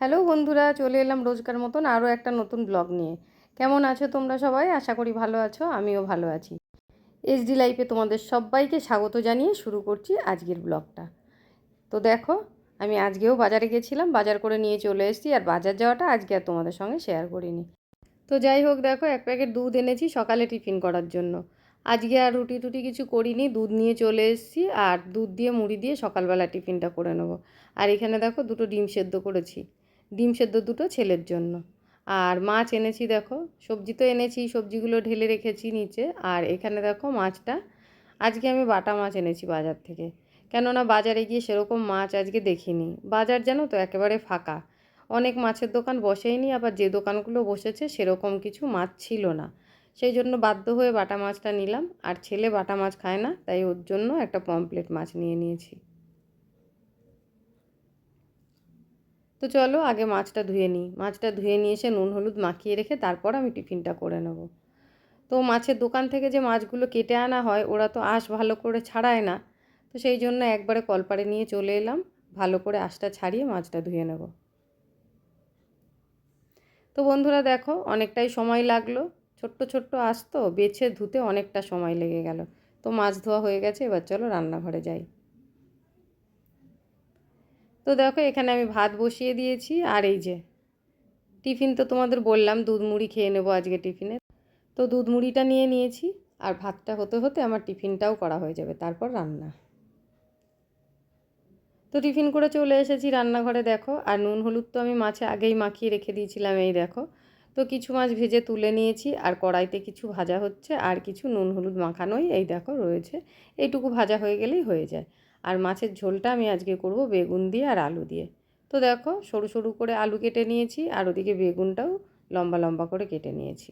Hello বন্ধুরা, চলে এলাম রোজকার মতন আরও একটা নতুন ব্লগ নিয়ে। কেমন আছো তোমরা সবাই? আশা করি ভালো আছো, আমিও ভালো আছি। এইচডি লাইফে তোমাদের সবাইকে স্বাগত জানিয়ে শুরু করছি আজকের ব্লগটা তো দেখো, আমি আজকেও বাজারে গেছিলাম, বাজার করে নিয়ে চলে এসেছি, আর বাজার যাওয়াটা আজকে আর তোমাদের সঙ্গে শেয়ার করিনি। তো যাই হোক, দেখো, এক প্যাকেট দুধ এনেছি সকালে টিফিন করার জন্য। আজকে আর রুটি টুটি কিছু করিনি, দুধ নিয়ে চলে এসেছি, আর দুধ দিয়ে, মুড়ি দিয়ে সকালবেলা টিফিনটা করে নেব। আর এখানে দেখো, দুটো ডিম সেদ্ধ করেছি। ডিম সেদ্ধ দুটো ছেলের জন্য। আর মাছ এনেছি দেখো, সবজি তো এনেছি, সবজিগুলো ঢেলে রেখেছি নিচে। আর এখানে দেখো মাছটা, আজকে আমি বাটা মাছ এনেছি বাজার থেকে। কেননা বাজারে গিয়ে সেরকম মাছ আজকে দেখিনি। বাজার জানো তো একেবারে ফাঁকা। অনেক মাছের দোকান বসেইনি, আবার যে দোকানগুলো বসেছে সেরকম কিছু মাছ ছিল না। সেই জন্য বাধ্য হয়ে বাটা মাছটা নিলাম। আর ছেলে বাটা মাছ খায় না, তাই ওর জন্য একটা পমপ্লেট মাছ নিয়ে নিয়েছি। তো চলো আগে মাছটা ধুয়ে নিই। মাছটা ধুয়ে নিয়ে এসে নুন, হলুদ মাখিয়ে রেখে তারপর আমি টিফিনটা করে নেব। তো মাছের দোকান থেকে যে মাছগুলো কেটে আনা হয়, ওরা তো আঁশ ভালো করে ছাড়ায় না। তো সেই জন্য একবারে কলপারে নিয়ে চলে এলাম। ভালো করে আঁশটা ছাড়িয়ে মাছটা ধুয়ে নেব। তো বন্ধুরা দেখো, অনেকটাই সময় লাগল। ছোট্ট ছোট্ট আঁশ তো বেছে ধুতে অনেকটা সময় লেগে গেল। তো মাছ ধোয়া হয়ে গেছে, এবার চলো রান্নাঘরে যাই। তো দেখো, এখানে আমি ভাত বসিয়ে দিয়েছি আর এই যে টিফিন তো তোমাদের বললাম, দুধ মুড়ি খেয়ে নেব আজকে টিফিনে। তো দুধ মুড়িটা নিয়ে নিয়েছি আর ভাতটা হতে হতে আমার টিফিনটাও করা হয়ে যাবে, তারপর রান্না। তো টিফিন করে চলে এসেছি রান্নাঘরে, দেখো। আর নুন হলুদ তো আমি মাছে আগেই মাখিয়ে রেখে দিয়েছিলাম, এই দেখো। তো কিছু মাছ ভেজে তুলে নিয়েছি আর কড়াইতে কিছু ভাজা হচ্ছে আর কিছু নুন হলুদ মাখানোই, এই দেখো, রয়েছে। এইটুকু ভাজা হয়ে গেলেই হয়ে যায়। আর মাছের ঝোলটা আমি আজকে করব বেগুন দিয়ে আর আলু দিয়ে। তো দেখো, সরু সরু করে আলু কেটে নিয়েছি আর ওদিকে বেগুনটাও লম্বা লম্বা করে কেটে নিয়েছি।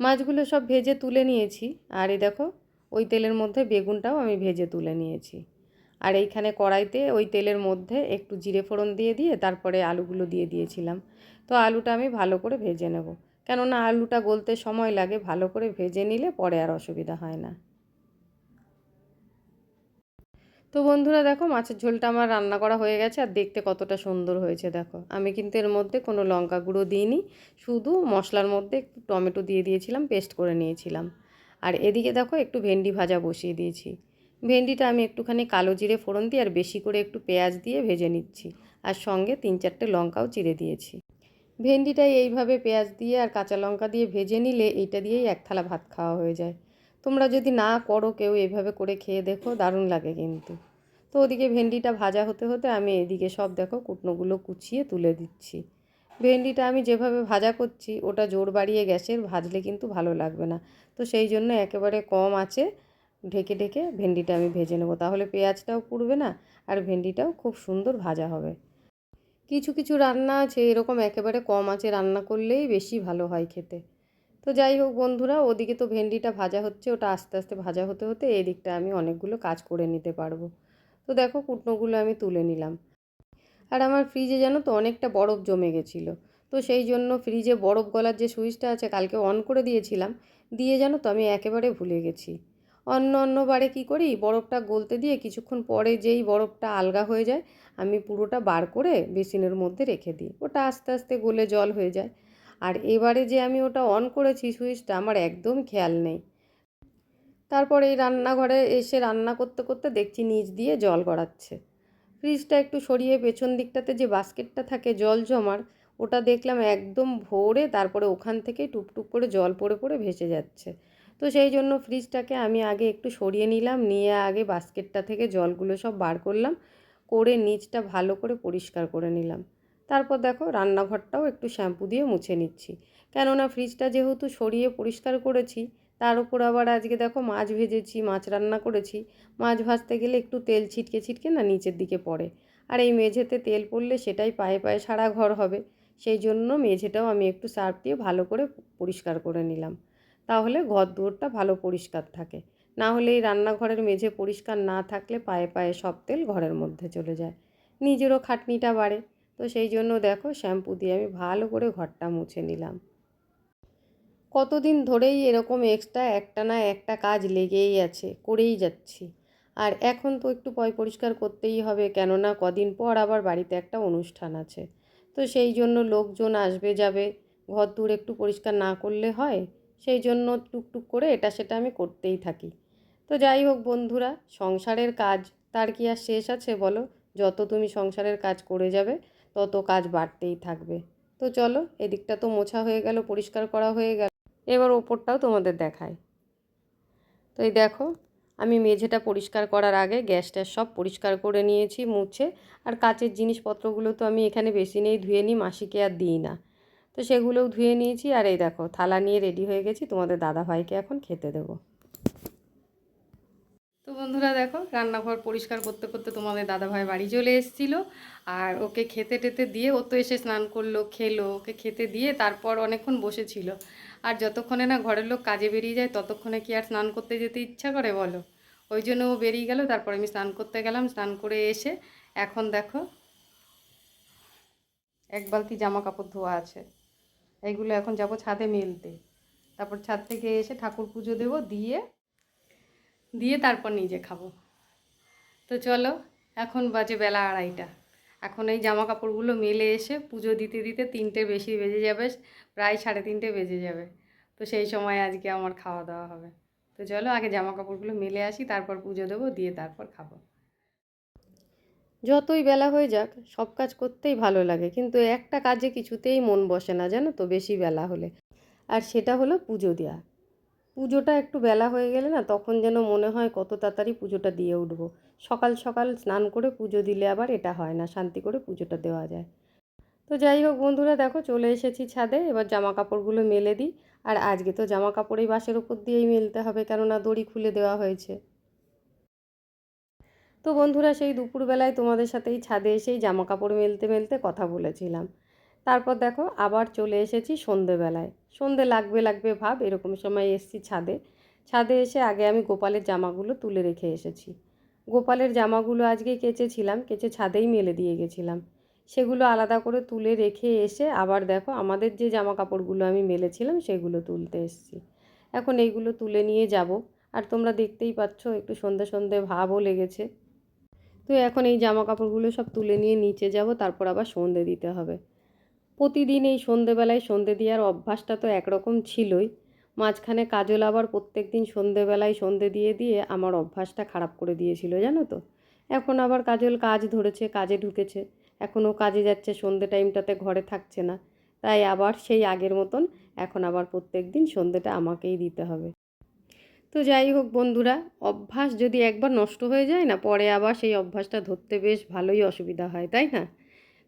মাছগুলো সব ভেজে তুলে নিয়েছি আর এই দেখো, ওই তেলের মধ্যে বেগুনটাও আমি ভেজে তুলে নিয়েছি। আর এইখানে কড়াইতে ওই তেলের মধ্যে একটু জিরে ফোড়ন দিয়ে দিয়ে তারপরে আলুগুলো দিয়ে দিয়েছিলাম। তো আলুটা আমি ভালো করে ভেজে নেব। কেননা আলুটা গলতে সময় লাগে, ভালো করে ভেজে নিলে পরে আর অসুবিধা হয় না। তো বন্ধুরা দেখো, মাছের ঝোলটা আমার রান্না করা হয়ে গেছে আর দেখতে কতটা সুন্দর হয়েছে দেখো। আমি কিন্তু এর মধ্যে কোনো লঙ্কা গুঁড়ো দিইনি, শুধু মশলার মধ্যে একটু টমেটো দিয়ে দিয়েছিলাম, পেস্ট করে নিয়েছিলাম। আর এদিকে দেখো, একটু ভেন্ডি ভাজা বসিয়ে দিয়েছি। ভেন্ডিটা আমি একটুখানি কালো জিরে ফোড়ন দিয়ে আর বেশি করে একটু পেঁয়াজ দিয়ে ভেজে নিচ্ছি আর সঙ্গে তিন চারটে লঙ্কাও চিড়ে দিয়েছি। ভেন্ডিটাই এইভাবে পেঁয়াজ দিয়ে আর কাঁচা লঙ্কা দিয়ে ভেজে নিলে এইটা দিয়েই এক থালা ভাত খাওয়া হয়ে যায়। তোমরা যদি না করো কেউ এইভাবে করে খেয়ে দেখো, দারুণ লাগে কিন্তু। তো ওদিকে ভেন্ডিটা ভাজা হতে হতে আমি এদিকে সব দেখো কুটনোগুলো কুচিয়ে তুলে দিচ্ছি। ভেন্ডিটা আমি যেভাবে ভাজা করছি, ওটা জোর বাড়িয়ে গ্যাসের ভাজলে কিন্তু ভালো লাগবে না। তো সেই জন্য একেবারে কম আছে ঢেকে ঢেকে ভেন্ডিটা আমি ভেজে নেব। তাহলে পেঁয়াজটাও পুড়বে না, আর ভেন্ডিটাও খুব সুন্দর ভাজা হবে। কিছু কিছু রান্না আছে এরকম একেবারে কম আছে রান্না করলেই বেশি ভালো হয় খেতে। তো যাই হোক বন্ধুরা, ওদিকে তো ভেন্ডিটা ভাজা হচ্ছে, ওটা আস্তে আস্তে ভাজা হতে হতে এই দিকটা আমি অনেকগুলো কাজ করে নিতে পারব। তো দেখো কুটনোগুলো আমি তুলে নিলাম। আর আমার ফ্রিজে যেন তো অনেকটা বরফ জমে গেছিল। তো সেই জন্য ফ্রিজে বরফ গলার যে সুইচটা আছে কালকে অন করে দিয়েছিলাম, দিয়ে জানো তো আমি একেবারে ভুলে গেছি। অন্য অন্য বারে কী করি, বরফটা গলতে দিয়ে কিছুক্ষণ পরে যেই বরফটা আলগা হয়ে যায়, আমি পুরোটা বার করে বেসিনের মধ্যে রেখে দিই। ওটা আস্তে আস্তে গলে জল হয়ে যায়। আর এবারে যে আমি ওটা অন করেছি সুইচটা, আমার একদম খেয়াল নেই। তারপর এই রান্নাঘরে এসে রান্না করতে করতে দেখছি নিচ দিয়ে জল গড়াচ্ছে। ফ্রিজটা একটু সরিয়ে পেছন দিকটাতে যে বাস্কেটটা থাকে জল জমার, ওটা দেখলাম একদম ভোরে তারপরে ওখান থেকে টুপটুপ করে জল পড়ে পড়ে ভেসে যাচ্ছে। তো সেই জন্য ফ্রিজটাকে আমি আগে একটু সরিয়ে নিলাম, নিয়ে আগে বাস্কেটটা থেকে জলগুলো সব বার করলাম, করে নিচটা ভালো করে পরিষ্কার করে নিলাম। তারপর দেখো রান্নাঘরটাও একটু শ্যাম্পু দিয়ে মুছে নিচ্ছি। কেননা ফ্রিজটা যেহেতু সরিয়ে পরিষ্কার করেছি, তার উপর আবার আজকে দেখো মাছ ভেজেছি, মাছ রান্না করেছি। মাছ ভাজতে গেলে একটু তেল ছিটকে ছিটকে না নিচের দিকে পড়ে। আর এই মেঝেতে তেল পড়লে সেটাই পায়ে পায়ে সারা ঘর হবে। সেই জন্য মেঝেটাও আমি একটু সার্ফ দিয়ে ভালো করে পরিষ্কার করে নিলাম। তাহলে ঘর দুয়ারটা ভালো পরিষ্কার থাকে। না হলে এই রান্নাঘরের মেঝে পরিষ্কার না থাকলে পায়ে পায়ে সব তেল ঘরের মধ্যে চলে যায়। নিজেরও খাটনিটা বাড়ে। তো সেই জন্য দেখো শ্যাম্পু দিয়ে আমি ভালো করে ঘরটা মুছে নিলাম। কতদিন ধরেই এরকম এক্সট্রা একটা না একটা কাজ লেগেই আছে, করেই যাচ্ছি। আর এখন তো একটু পয় পরিষ্কার করতেই হবে, কেননা কদিন পর আবার বাড়িতে একটা অনুষ্ঠান আছে। তো সেই জন্য লোকজন আসবে যাবে, ঘর দূর একটু পরিষ্কার না করলে হয়, সেই জন্য টুকটুক করে এটা সেটা আমি করতেই থাকি। তো যাই হোক বন্ধুরা, সংসারের কাজ, তার কি আর শেষ আছে বলো? যত তুমি সংসারের কাজ করে যাবে তত কাজ বাড়তেই থাকবে। তো চলো, এদিকটা তো মোছা হয়ে গেল, পরিষ্কার করা হয়ে গেল। এবার ওপরটাও তোমাদের দেখায় তো এই দেখো, আমি মেঝেটা পরিষ্কার করার আগে গ্যাস ট্যাস সব পরিষ্কার করে নিয়েছি, মুছে। আর কাচের জিনিসপত্রগুলো তো আমি এখানে বেশি নেই ধুয়ে নিই, মাসিকে আর দিই না। তো সেগুলোও ধুয়ে নিয়েছি। আর এই দেখো, থালা নিয়ে রেডি হয়ে গেছি। তোমাদের দাদা ভাইকে এখন খেতে দেবো। তো বন্ধুরা দেখো, রান্নাঘর পরিষ্কার করতে করতে তোমাদের দাদাভাই বাড়ি চলে এসেছিল। আর ওকে খেতে টেতে দিয়ে ও তো এসে স্নান করল, খেলো, ওকে খেতে দিয়ে তারপর অনেকক্ষণ বসেছিল। আর যতক্ষণে না ঘরের লোক কাজে বেরিয়ে যায়, ততক্ষণে কি আর স্নান করতে যেতে ইচ্ছা করে বলো? ওই জন্য ও বেরিয়ে গেল, তারপর আমি স্নান করতে গেলাম, স্নান করে এসে এখন দেখো, এক বালতি জামা কাপড় ধোয়া আছে। এইগুলো এখন যাব ছাদে মেলতে। তারপর ছাদ থেকে এসে ঠাকুর পুজো দেবো, দিয়ে দিয়ে তারপর নিজে খাব। তো চলো, এখন বাজে বেলা আড়াইটা। এখন এই জামা কাপড়গুলো মেলে এসে পুজো দিতে দিতে তিনটে বেশি বেজে যাবে, প্রায় সাড়ে তিনটে বেজে যাবে। তো সেই সময় আজকে আমার খাওয়া দাওয়া হবে। তো চলো, আগে জামা কাপড়গুলো মেলে আসি, তারপর পুজো দেবো, দিয়ে তারপর খাব। যতই বেলা হয়ে যাক, সব কাজ করতেই ভালো লাগে, কিন্তু একটা কাজে কিছুতেই মন বসে না, জানো তো, বেশি বেলা হলে। আর সেটা হলো পুজো দেওয়া। পুজোটা একটু বেলা হয়ে গেলে না তখন যেন মনে হয় কত তাড়াতাড়ি পুজোটা দিয়ে উঠবো। সকাল সকাল স্নান করে পুজো দিলে আবার এটা হয় না, শান্তি করে পুজোটা দেওয়া যায়। তো যাই হোক বন্ধুরা, দেখো চলে এসেছি ছাদে, এবার জামা কাপড়গুলো মেলে দিই। আর আজকে তো জামা কাপড়ই এই বাসের উপর দিয়েই মেলতে হবে, কেননা দড়ি খুলে দেওয়া হয়েছে। তো বন্ধুরা, সেই দুপুরবেলায় তোমাদের সাথেই ছাদে এসেই জামা কাপড় মেলতে মেলতে কথা বলেছিলাম। তারপর দেখো আবার চলে এসেছি সন্ধেবেলায়। সন্ধে লাগবে লাগবে ভাব, এরকম সময় এসেছি ছাদে। ছাদে এসে আগে আমি গোপালের জামাগুলো তুলে রেখে এসেছি। গোপালের জামাগুলো আজকে কেচেছিলাম, কেচে ছাদেই মেলে দিয়ে গেছিলাম। সেগুলো আলাদা করে তুলে রেখে এসে আবার দেখো আমাদের যে জামা কাপড়গুলো আমি মেলেছিলাম সেগুলো তুলতে এসেছি। এখন এইগুলো তুলে নিয়ে যাব। আর তোমরা দেখতেই পাচ্ছ, একটু সন্ধে সন্ধে ভাবও লেগেছে। তো এখন এই জামা কাপড়গুলো সব তুলে নিয়ে নিচে যাব, তারপর আবার সন্ধে দিতে হবে। প্রতিদিন এই সন্ধেবেলায় সন্ধে দেওয়ার অভ্যাসটা তো একরকম ছিলই। মাঝখানে কাজল আবার প্রত্যেক দিন সন্ধেবেলায় সন্ধে দিয়ে দিয়ে আমার অভ্যাসটা খারাপ করে দিয়েছিল, জানো তো? এখন আবার কাজল কাজ ধরেছে, কাজে ঢুকেছে। এখনও কাজে যাচ্ছে, সন্ধে টাইমটাতে ঘরে থাকছে না। তাই আবার সেই আগের মতন এখন আবার প্রত্যেক দিন সন্ধেটা আমাকেই দিতে হবে। তো যাই হোক বন্ধুরা, অভ্যাস যদি একবার নষ্ট হয়ে যায় না, পরে আবার সেই অভ্যাসটা ধরতে বেশ ভালোই অসুবিধা হয়, তাই না?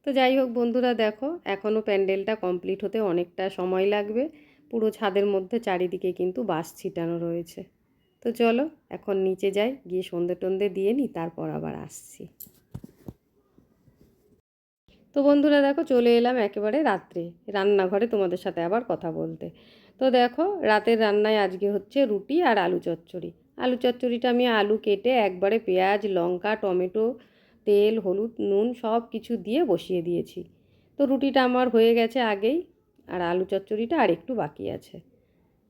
তো যাই হোক বন্ধুরা দেখো এখনও প্যান্ডেলটা কমপ্লিট হতে অনেকটা সময় লাগবে। পুরো ছাদের মধ্যে চারিদিকে কিন্তু বাস ছিটানো রয়েছে। তো চলো, এখন নিচে যাই, গিয়ে সন্ধে টন্ধে দিয়ে নিই তারপর আবার আসছি। তো বন্ধুরা দেখো, চলে এলাম একেবারে রাত্রে, রান্নাঘরে তোমাদের সাথে আবার কথা বলতে। তো দেখো, রাতের রান্নায় আজকে হচ্ছে রুটি আর আলু চচ্চড়ি। আলু চচ্চড়িটা আমি আলু কেটে একবারে পেঁয়াজ, লঙ্কা, টমেটো তেল, হলুদ, নুন সব কিছু দিয়ে বসিয়ে দিয়েছি। তো রুটিটা আমার হয়ে গেছে আগেই আর আলু চচ্চড়িটা আর একটু বাকি আছে।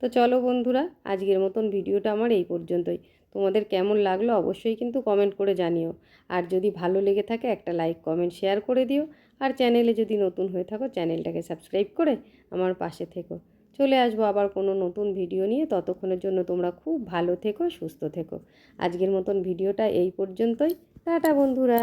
তো চলো বন্ধুরা, আজকের মতন ভিডিওটা আমার এই পর্যন্তই। তোমাদের কেমন লাগল অবশ্যই কিন্তু কমেন্ট করে জানিও। আর যদি ভালো লেগে থাকে একটা লাইক কমেন্ট শেয়ার করে দিও। আর চ্যানেলে যদি নতুন হয়ে থাকো চ্যানেলটাকে সাবস্ক্রাইব করে আমার পাশে থেকো। চলে আসব আবার কোনো নতুন ভিডিও নিয়ে। ততক্ষণের জন্য তোমরা খুব ভালো থেকো, সুস্থ থেকো। আজকের মতন ভিডিওটা এই পর্যন্তই। টাটা বন্ধুরা।